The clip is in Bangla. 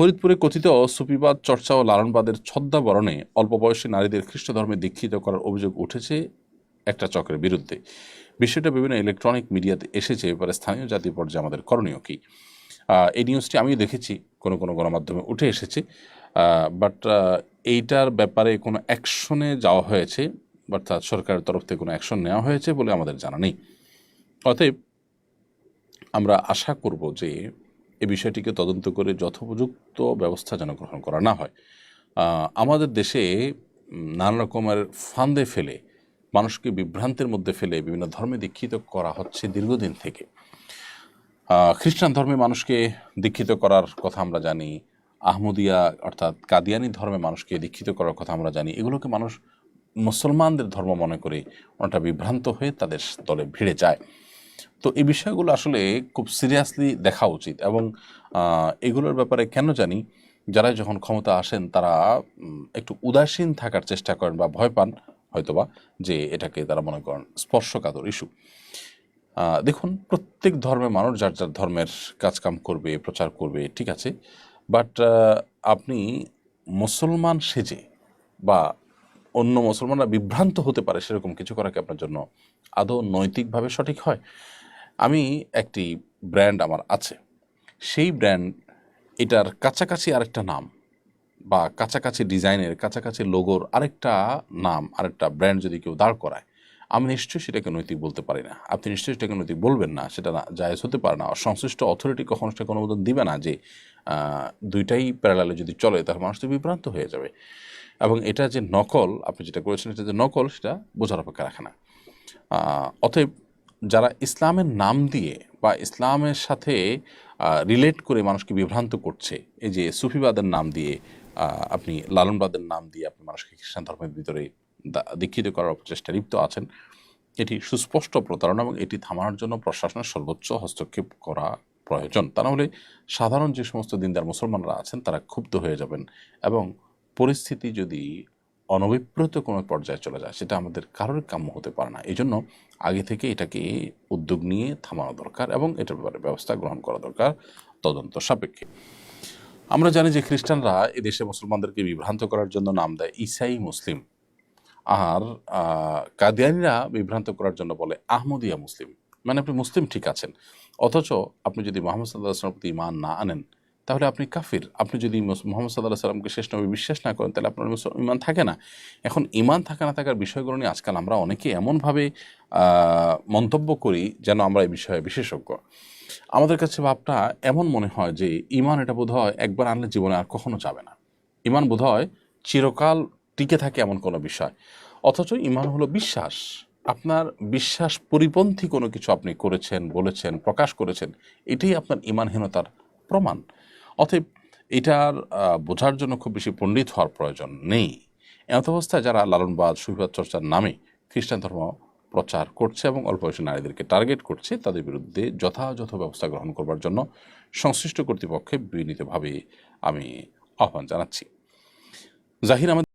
ফরিদপুরে কথিত সুফিবাদ চর্চা ও লালনবাদের ছদ্মাবরণে অল্প বয়সী নারীদের খ্রিস্ট ধর্মে দীক্ষিত করার অভিযোগ উঠেছে একটা চক্রের বিরুদ্ধে। বিষয়টা বিভিন্ন ইলেকট্রনিক মিডিয়াতে এসেছে, এবারে স্থানীয় জাতীয় পর্যায়ে আমাদের করণীয় কী? এই নিউজটি আমিও দেখেছি, কোনো কোনো গণমাধ্যমে উঠে এসেছে। বাট এইটার ব্যাপারে কোনো অ্যাকশনে যাওয়া হয়েছে অর্থাৎ সরকারের তরফ থেকে কোনো অ্যাকশন নেওয়া হয়েছে বলে আমাদের জানা নেই। অতএব আমরা আশা করব যে এই বিষয়টিকে তদন্ত করে যথোপযুক্ত ব্যবস্থা যেন গ্রহণ করা না হয়। আমাদের দেশে নানা রকমের ফান্দে ফেলে, মানুষকে বিভ্রান্তের মধ্যে ফেলে বিভিন্ন ধর্মে দীক্ষিত করা হচ্ছে দীর্ঘদিন থেকে। খ্রিস্টান ধর্মে মানুষকে দীক্ষিত করার কথা আমরা জানি, আহমদিয়া অর্থাৎ কাদিয়ানি ধর্মে মানুষকে দীক্ষিত করার কথা আমরা জানি, এগুলোকে মানুষ মুসলমানদের ধর্ম মনে করে অনেকটা বিভ্রান্ত হয়ে তাদের দলে ভিড়ে যায়। তো এই বিষয়গুলো আসলে খুব সিরিয়াসলি দেখা উচিত এবং এগুলোর ব্যাপারে কেন জানি যারা যখন ক্ষমতা আসেন তারা একটু উদাসীন থাকার চেষ্টা করেন বা ভয় পান হয়তোবা যে এটাকে তারা মনে করেন স্পর্শকাতর ইস্যু দেখুন, প্রত্যেক ধর্মের মানুষ যার যার ধর্মের কাজকাম করবে, প্রচার করবে, ঠিক আছে? বাট আপনি মুসলমান সেজে বা অন্য মুসলমানরা বিভ্রান্ত হতে পারে সেরকম কিছু করা কি আপনার জন্য আদৌ নৈতিকভাবে সঠিক হয়? আমি একটি ব্র্যান্ড আমার আছে। সেই ব্র্যান্ড এটার কাছাকাছি আরেকটা নাম বা কাছাকাছি ডিজাইনের, কাছাকাছি লোগোর আরেকটা নাম, আরেকটা ব্র্যান্ড যদি কেউ দাঁড় করায়, আমি নিশ্চয়ই সেটাকে নৈতিক বলতে পারি না। আপনি নিশ্চয়ই সেটাকে নৈতিক বলবেন না, সেটা না, জায়েজ হতে পারে না। সংশ্লিষ্ট অথরিটি কখনো সেটাকে অনুমোদন দিবে না যে দুইটাই প্যারালালে যদি চলে তাহলে মানুষ তো বিভ্রান্ত হয়ে যাবে। এবং এটা যে নকল, আপনি যেটা করেছেন, এটা যে নকল, সেটা বোঝার অপেক্ষা রাখে না। অতএব যারা ইসলামের নাম দিয়ে বা ইসলামের সাথে রিলেট করে মানুষকে বিভ্রান্ত করছে, এই যে সুফিবাদের নাম দিয়ে আপনি লালনবাদের নাম দিয়ে আপনি মানুষকে খ্রিস্টান ধর্মের ভিতরে দীক্ষিত করার চেষ্টা লিপ্ত আছেন, এটি সুস্পষ্ট প্রতারণা এবং এটি থামানোর জন্য প্রশাসনের সর্বোচ্চ হস্তক্ষেপ করা প্রয়োজন। তা নাহলে সাধারণ যে সমস্ত দিনদার মুসলমানরা আছেন, তারা ক্ষুব্ধ হয়ে যাবেন এবং পরিস্থিতি যদি অনভিপ্রেত কোনো পর্যায়ে চলে যায়, সেটা আমাদের কারোর কাম্য হতে পারে না। এই জন্য আগে থেকে এটাকে উদ্যোগ নিয়ে থামানো দরকার এবং এটার ব্যাপারে ব্যবস্থা গ্রহণ করা দরকার তদন্ত সাপেক্ষে। আমরা জানি যে খ্রিস্টানরা এদেশে মুসলমানদেরকে বিভ্রান্ত করার জন্য নাম দেয় ইসাই মুসলিম। আর কাদিয়ানিরা বিভ্রান্ত করার জন্য বলে আহমদিয়া মুসলিম। মানে আপনি মুসলিম ঠিক আছেন। অথচ আপনি যদি মোহাম্মদ সাল্লাহ আসলামের প্রতি ইমান না আনেন তাহলে আপনি কাফির। আপনি যদি মোহাম্মদ সাল্লাহ সাল্লামকে শেষ নবী বিশ্বাস না করেন, তাহলে আপনার ইমান থাকে না। এখন ইমান থাকা না থাকার বিষয়গুলো নিয়ে আজকাল আমরা অনেকে এমনভাবে মন্তব্য করি যেন আমরা এই বিষয়ে বিশেষজ্ঞ। আমাদের কাছে ভাবটা এমন মনে হয় যে ইমান এটা বোধ হয় একবার আনলে জীবনে আর কখনো যাবে না। ইমান বোধ হয় চিরকাল টিকে থাকে এমন কোনো বিষয়। অথচ ইমান হলো বিশ্বাস। আপনার বিশ্বাস পরিপন্থী কোনো কিছু আপনি করেছেন, বলেছেন, প্রকাশ করেছেন, এটাই আপনার ইমানহীনতার প্রমাণ। অতএব এটার বোঝার জন্য খুব বেশি পণ্ডিত হওয়ার প্রয়োজন নেই। এত অবস্থায় যারা লালনবাদ সুবিবাদ চর্চার নামে খ্রিস্টান ধর্ম প্রচার করছে এবং অল্প বয়সী নারীদেরকে টার্গেট করছে, তাদের বিরুদ্ধে যথাযথ ব্যবস্থা গ্রহণ করবার জন্য সংশ্লিষ্ট কর্তৃপক্ষে বিনীতভাবে আমি আহ্বান জানাচ্ছি। জাহির আহমেদ